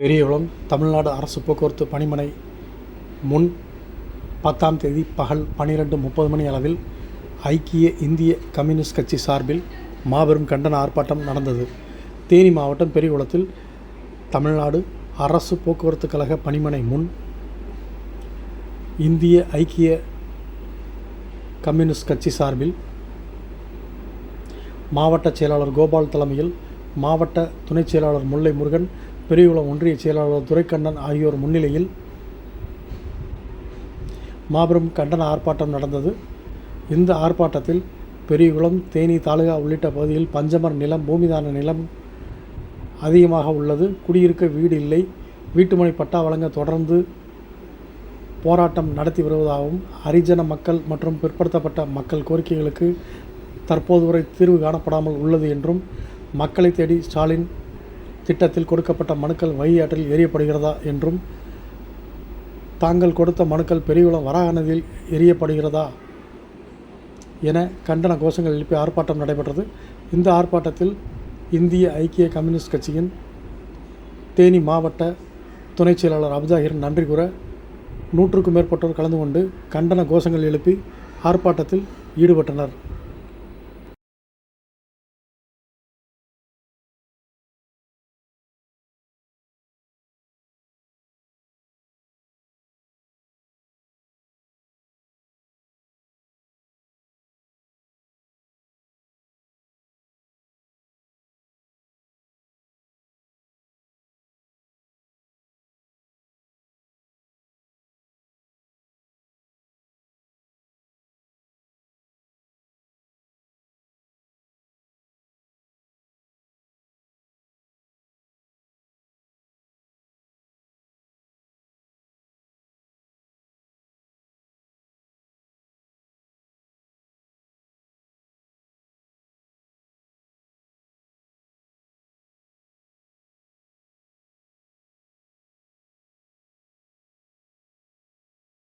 பெரியகுளம் தமிழ்நாடு அரசு போக்குவரத்து பணிமனை முன் பத்தாம் தேதி பகல் பன்னிரெண்டு முப்பது மணி அளவில் ஐக்கிய இந்திய கம்யூனிஸ்ட் கட்சி சார்பில் மாபெரும் கண்டன ஆர்ப்பாட்டம் நடந்தது. தேனி மாவட்டம் பெரியகுளத்தில் தமிழ்நாடு அரசு போக்குவரத்து கழக பணிமனை முன் இந்திய ஐக்கிய கம்யூனிஸ்ட் கட்சி சார்பில் மாவட்ட செயலாளர் கோபால் தலைமையில் மாவட்ட துணைச் செயலாளர் முல்லை முருகன் பெரியகுளம் ஒன்றிய செயலாளர் துரைக்கண்ணன் ஆகியோர் முன்னிலையில் மாபெரும் கண்டன ஆர்ப்பாட்டம் நடந்தது. இந்த ஆர்ப்பாட்டத்தில் பெரியகுளம் தேனி தாலுகா உள்ளிட்ட பகுதியில் பஞ்சமர் நிலம் பூமிதான நிலம் அதிகமாக உள்ளது. குடியிருக்க வீடு இல்லை. வீட்டுமனை பட்டா வழங்க தொடர்ந்து போராட்டம் நடத்தி வருவதாகவும் ஹரிஜன மக்கள் மற்றும் பிற்படுத்தப்பட்ட மக்கள் கோரிக்கைகளுக்கு தற்போது வரை தீர்வு காணப்படாமல் உள்ளது என்றும் மக்களை தேடி ஸ்டாலின் திட்டத்தில் கொடுக்கப்பட்ட மனுக்கள் வழியாற்றில் எரியப்படுகிறதா என்றும் தாங்கள் கொடுத்த மனுக்கள் பெரியகுளம் வராக நதியில் எரியப்படுகிறதா என கண்டன கோஷங்கள் எழுப்பி ஆர்ப்பாட்டம் நடைபெற்றது. இந்த ஆர்ப்பாட்டத்தில் இந்திய ஐக்கிய கம்யூனிஸ்ட் கட்சியின் தேனி மாவட்ட துணைச் செயலாளர் அப்ஜாஹிர் நன்றி கூற நூற்றுக்கும் மேற்பட்டோர் கலந்து கொண்டு கண்டன கோஷங்கள் எழுப்பி ஆர்ப்பாட்டத்தில் ஈடுபட்டனர்.